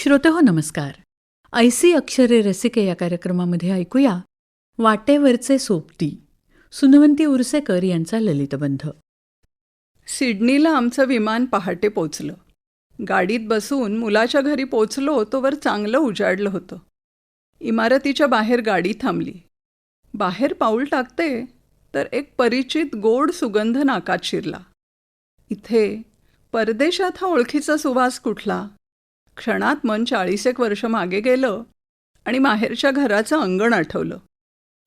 श्रोते हो नमस्कार. ऐसी अक्षरे रसिके या कार्यक्रमामध्ये ऐकूया वाटेवरचे सोबती सुनवंती उर्सेकर यांचा ललितबंध सिडनीला आमचं विमान पहाटे पोचलं. गाडीत बसून मुलाच्या घरी पोचलो तोवर चांगलं उजाडलं होतं. इमारतीच्या बाहेर गाडी थांबली. बाहेर पाऊल टाकते तर एक परिचित गोड सुगंध नाकात शिरला. इथे परदेशात हा ओळखीचा सुवास कुठला? क्षणात मन चाळीसेक वर्ष मागे गेलं आणि माहेरच्या घराचं अंगण आठवलं.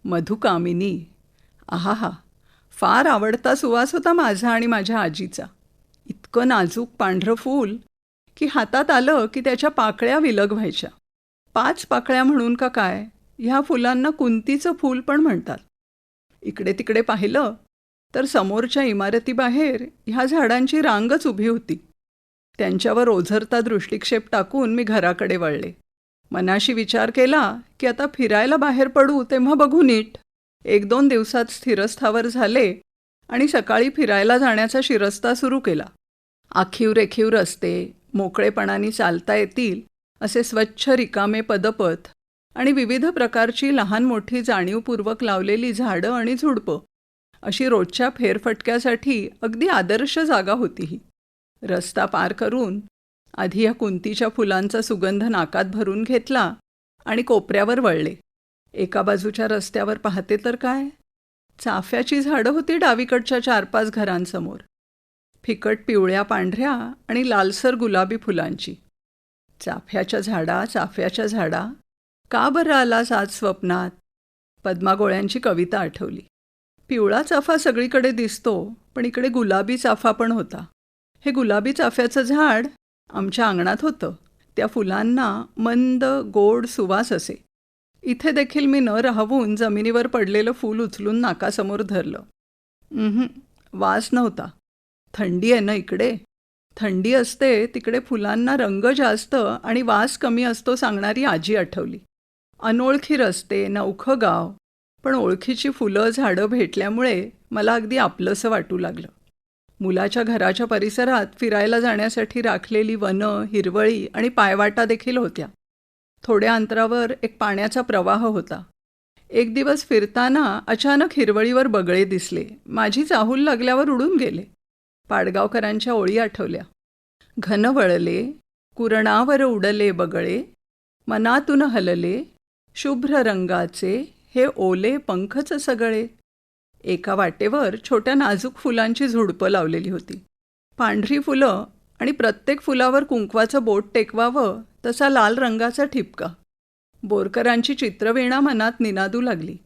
मधुकामिनी आहा फार आवडता सुवास होता माझा आणि माझ्या आजीचा. इतकं नाजूक पांढरं फूल की हातात आलं की त्याच्या पाकळ्या विलग व्हायच्या. पाच पाकळ्या म्हणून का काय ह्या फुलांना कुंतीचं फूल पण म्हणतात. इकडे तिकडे पाहिलं तर समोरच्या इमारतीबाहेर ह्या झाडांची रांगच उभी होती. त्यांच्यावर ओझरता दृष्टिक्षेप टाकून मी घराकडे वळले. मनाशी विचार केला की आता फिरायला बाहेर पडू तेव्हा बघू नीट. एक दोन दिवसात स्थिरस्थावर झाले आणि सकाळी फिरायला जाण्याचा शिरस्ता सुरू केला. आखीव रेखीव रस्ते मोकळेपणाने चालता येतील असे स्वच्छ रिकामे पदपथ आणि विविध प्रकारची लहान मोठी जाणीवपूर्वक लावलेली झाडं आणि झुडपं अशी रोजच्या फेरफटक्यासाठी अगदी आदर्श जागा होती ही रस्ता पार करून आधी या कुंतीच्या फुलांचा सुगंध नाकात भरून घेतला आणि कोपऱ्यावर वळले. एका बाजूच्या रस्त्यावर पाहते तर काय? चाफ्याची झाडं होती डावीकडच्या चार पाच घरांसमोर. फिकट पिवळ्या पांढऱ्या आणि लालसर गुलाबी फुलांची. चाफ्याच्या झाडा चाफ्याच्या झाडा. का बरं आलास आज स्वप्नात? पद्मागोळ्यांची कविता आठवली. पिवळा चाफा सगळीकडे दिसतो पण इकडे गुलाबी चाफा पण होता. हे गुलाबी चाफ्याचं झाड आमच्या अंगणात होतं. त्या फुलांना मंद गोड सुवास असे. इथे देखील मी न राहवून जमिनीवर पडलेलं फूल उचलून नाकासमोर धरलं. वास नव्हता. थंडी आहे ना इकडे? थंडी असते तिकडे फुलांना रंग जास्त आणि वास कमी असतो सांगणारी आजी आठवली. अनोळखी रस्ते नवखं गाव पण ओळखीची फुलं झाडं भेटल्यामुळे मला अगदी आपलंसं वाटू लागलं. मुलाच्या घराच्या परिसरात फिरायला जाण्यासाठी राखलेली वनं हिरवळी आणि पायवाटा देखील होत्या. थोड्या अंतरावर एक पाण्याचा प्रवाह होता. एक दिवस फिरताना अचानक हिरवळीवर बगळे दिसले. माझी चाहूल लागल्यावर उडून गेले. पाडगावकरांच्या ओळी आठवल्या. घन वळले कुरणावर उडले बगळे मनातून हलले शुभ्र रंगाचे हे ओले पंखच सगळे. एका वाटेवर छोट्या नाजूक फुलांची झुडपं लावलेली होती. पांढरी फुलं आणि प्रत्येक फुलावर कुंकवाचं बोट टेकवावं तसा लाल रंगाचा ठिपका. बोरकरांची चित्रवीणा मनात निनादू लागली.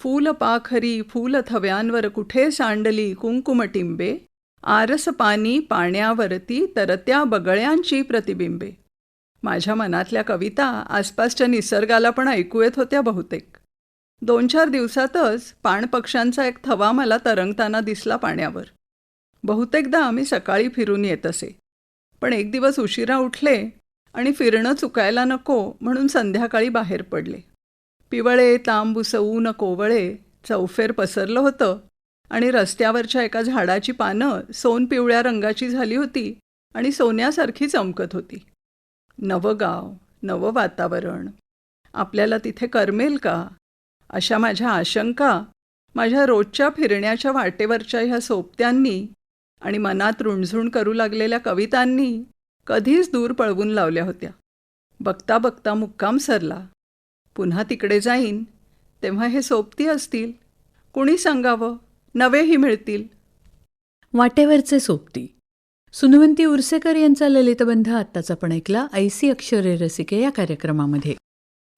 फूल पाखरी फूल थव्यांवर कुठे सांडली कुंकुमटिंबे? आरस पाणी पाण्यावरती तरत्या बगळ्यांची प्रतिबिंबे. माझ्या मनातल्या कविता आसपासच्या निसर्गाला पण ऐकू येत होत्या बहुतेक. दोन चार दिवसातच पाणपक्ष्यांचा एक थवा मला तरंगताना दिसला पाण्यावर. बहुतेकदा आम्ही सकाळी फिरून येत असे. पण एक दिवस उशिरा उठले आणि फिरणं चुकायला नको म्हणून संध्याकाळी बाहेर पडले. पिवळे तांबूस ऊन कोवळे चौफेर पसरलं होतं आणि रस्त्यावरच्या एका झाडाची पानं सोन पिवळ्या रंगाची झाली होती आणि सोन्यासारखी चमकत होती. नवं गाव नवं वातावरण. आपल्याला तिथे करमेल का? अशा माझ्या आशंका माझ्या रोजच्या फिरण्याच्या वाटेवरच्या ह्या सोबत्यांनी आणि मनात रुणझुण करू लागलेल्या कवितांनी कधीच दूर पळवून लावल्या होत्या. बघता बघता मुक्काम सरला. पुन्हा तिकडे जाईन तेव्हा हे सोबती असतील. कुणी सांगावं? नवेही मिळतील. वाटेवरचे सोबती. सुनवंती उर्सेकर यांचा ललितबंध आत्ताच आपण ऐकला ऐसी अक्षरे रसिके या कार्यक्रमामध्ये.